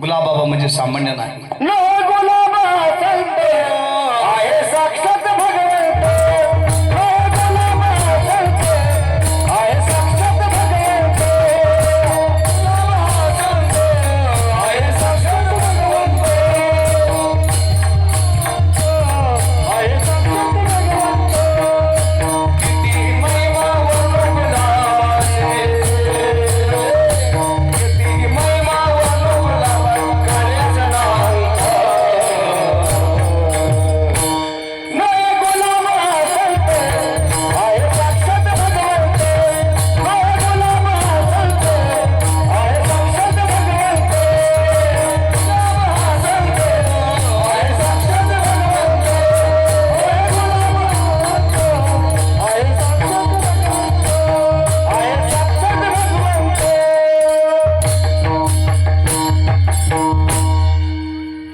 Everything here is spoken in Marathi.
गुलाबाबा म्हणजे सामान्य नाही. गुलाबा संत